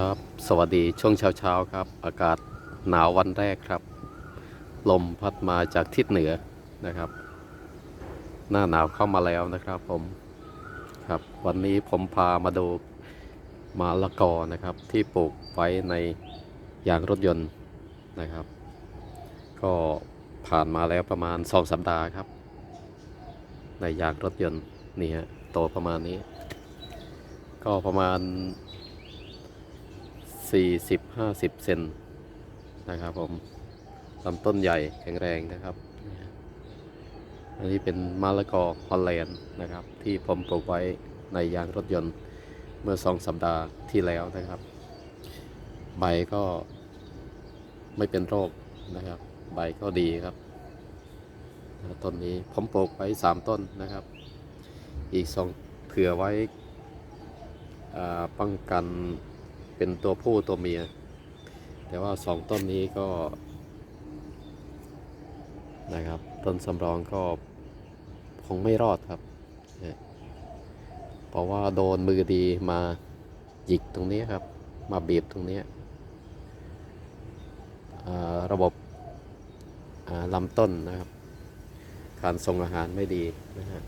ครับ สวัสดีช่วงเช้าๆครับ อากาศหนาววันแรกครับ ลมพัดมาจากทิศเหนือนะครับ หน้าหนาวเข้ามาแล้วนะครับผมครับ วันนี้ผมพามาดูมะละกอนะครับ ที่ปลูกไว้ในยางรถยนต์นะครับ ก็ผ่านมาแล้วประมาณสองสัปดาห์ครับ ในยางรถยนต์นี่ฮะโตประมาณนี้ ก็ประมาณ 40-50 เซนนะครับผมลำต้นใหญ่แข็งแรงนะครับ อันนี้เป็นมะละกอฮอลแลนด์นะครับ ที่ผมปลูกไว้ในยางรถยนต์เมื่อสองสัปดาห์ที่แล้วนะครับ ใบก็ไม่เป็นโรคนะครับ ใบก็ดีครับต้นนี้ผมปลูกไว้สามต้นนะครับ อีกสองเผื่อไว้อ่าป้องกัน เป็นตัวผู้ตัวเมีย แต่ว่าสองต้นนี้ก็นะครับต้นสำรองก็คงไม่รอดครับเนี่ยเพราะว่าโดนมือดีมาหยิกตรงนี้ครับ มาบีบตรงนี้ ระบบลำต้นนะครับ การส่งอาหารไม่ดีนะฮะ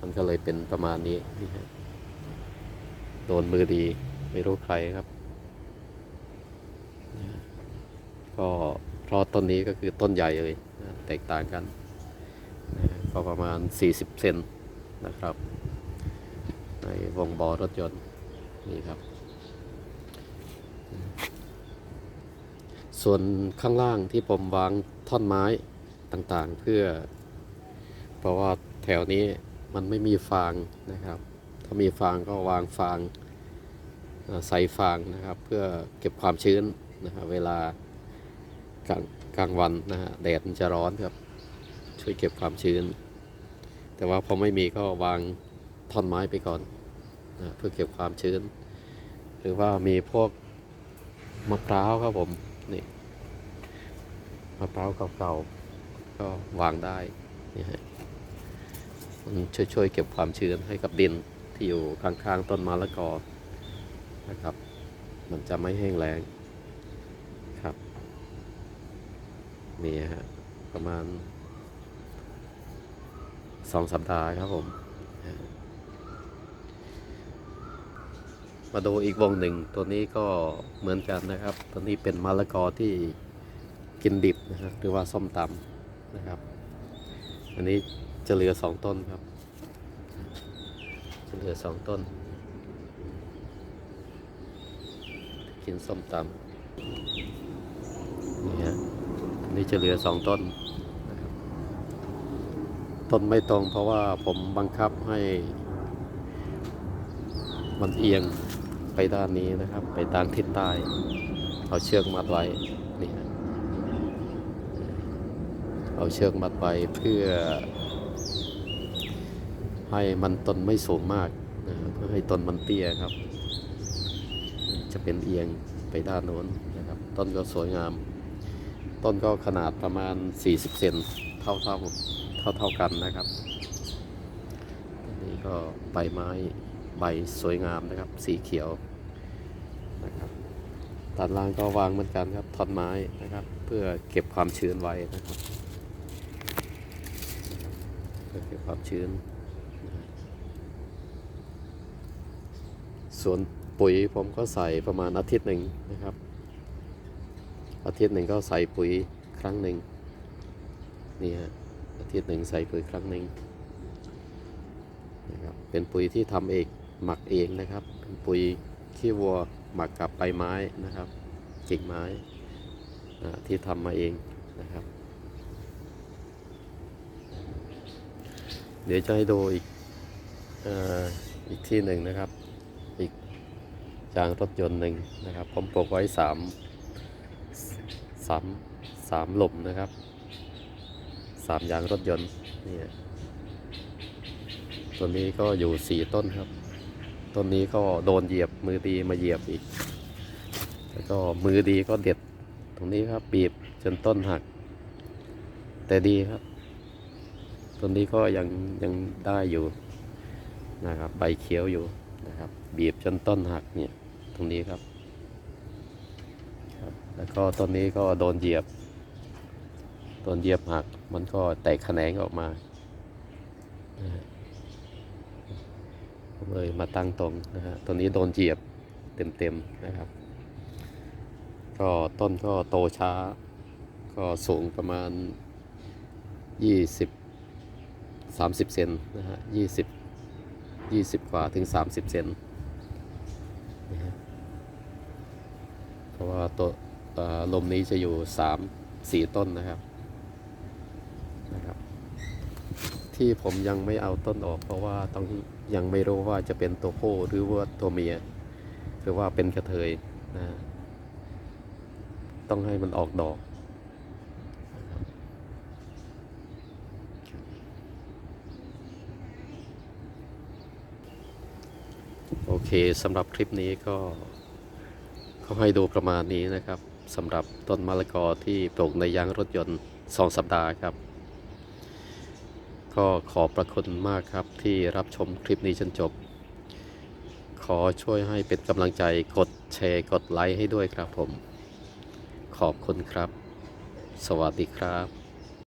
มันก็เลยเป็นประมาณนี้นี่ฮะโดนมือดี ไม่รู้ใครครับ ก็เพราะต้นนี้ก็คือต้นใหญ่เลยนะแตกต่างกันนะก็ประมาณ 40 เซนนะครับ ในวงบอรถยนต์นี่ครับ ส่วนข้างล่างที่ผมวางท่อนไม้ต่างๆ เพื่อ เพราะว่าแถวนี้มันไม่มีฟางนะครับ ถ้ามีฟางก็วางฟาง ใส่ฟางนะครับ เพื่อเก็บความชื้นนะครับเวลากลางกลางวันนะฮะแดดมันจะร้อนครับ ช่วยเก็บความชื้น แต่ว่าพอไม่มีก็วางท่อนไม้ไปก่อนนะเพื่อเก็บความชื้น หรือว่ามีพวกมะพร้าวครับผมนี่มะพร้าวเก่าๆก็วางได้นี่ฮะมันช่วยช่วยเก็บความชื้นให้กับดินที่อยู่ข้างๆต้นมะละกอ นะครับ มันจะไม่แห้งแล้งครับนี่ฮะประมาณสองสัปดาห์ครับผม มาดูอีกวงหนึ่งตัวนี้ก็เหมือนกันนะครับ ตัวนี้เป็นมะละกอที่กินดิบนะครับหรือว่าส้มตำนะครับ อันนี้จะเหลือสองต้นครับ จะเหลือสองต้น กินส้มตำนี่ฮะอันนี้จะเหลือสองต้น ต้นไม่ตรงเพราะว่าผมบังคับให้ มันเอียงไปด้านนี้นะครับ ไปทางทิศใต้ เอาเชือกมัดไว้นี่ฮะเอาเชือกมัดไว้เพื่อ ให้มันต้นไม่สูงมากนะครับเพื่อให้ต้นมันเตี้ยครับ จะเป็นเอียงไปด้านโน้นนะครับ ต้นก็สวยงาม ต้นก็ขนาดประมาณ 40 เซนเท่าเท่าเท่าเท่าๆกันนะครับอันนี้ก็ใบไม้ใบสวยงามนะครับ สีเขียวนะครับด้านล่างก็วางเหมือนกันครับท่อนไม้นะครับ เพื่อเก็บความชื้นไว้นะครับเพื่อเก็บความชื้นส่วน ปุ๋ยผมก็ใส่ประมาณอาทิตย์หนึ่งนะครับ อาทิตย์หนึ่งก็ใส่ปุ๋ยครั้งหนึ่งนี่ฮะอาทิตย์หนึ่งใส่ปุ๋ยครั้งหนึ่งนะครับเป็นปุ๋ยที่ทำเองหมักเองนะครับเป็นปุ๋ยขี้วัวหมักกับใบไม้นะครับกิ่งไม้ที่ทำมาเองนะครับ เดี๋ยวจะให้ดูอีกอ,อีกที่หนึ่งนะครับ ยางรถยนต์หนึ่งนะครับ ผมปลูกไว้สามสามสามหลุมนะครับสามยางรถยนต์นี่ตัวนี้ก็อยู่สี่ต้นครับ ต้นนี้ก็โดนเหยียบมือดีมาเหยียบอีก แล้วก็มือดีก็เด็ด ตรงนี้ครับบีบจนต้นหัก แต่ดีครับ ต้นนี้ก็ยังยังได้อยู่นะครับ ใบเขียวอยู่นะครับ บีบจนต้นหักเนี่ย ตรงนี้ครับ แล้วก็ต้นนี้ก็โดนเหยียบโดนเหยียบหักมันก็แตกแขนงออกมานะฮะผมเลยมาตั้งตรงนะฮะต้นนี้โดนเหยียบเต็มๆนะครับ ก็ต้นก็โตช้า ก็สูงประมาณ 20 30 เซนนะฮะ20 20 กว่าถึง 30 เซนนะฮะ เพราะว่าตัวลมนี้จะอยู่3 4ต้นนะครับนะครับ ที่ผมยังไม่เอาต้นออก เพราะว่าต้องยังไม่รู้ว่าจะเป็นตัวผู้หรือว่าตัวเมีย หรือว่าเป็นกระเทยนะต้องให้มันออกดอกโอเคสำหรับคลิปนี้ก็ ขาให้ดูประมาณนี้นะครับสำหรับต้นมะละกอที่ปลูกในยางรถยนต์ 2 สัปดาห์ครับ ก็ขอบพระคุณมากครับที่รับชมคลิปนี้จนจบ ขอช่วยให้เป็นกำลังใจกดแชร์กดไลค์ให้ด้วยครับผม ขอบคุณครับ สวัสดีครับ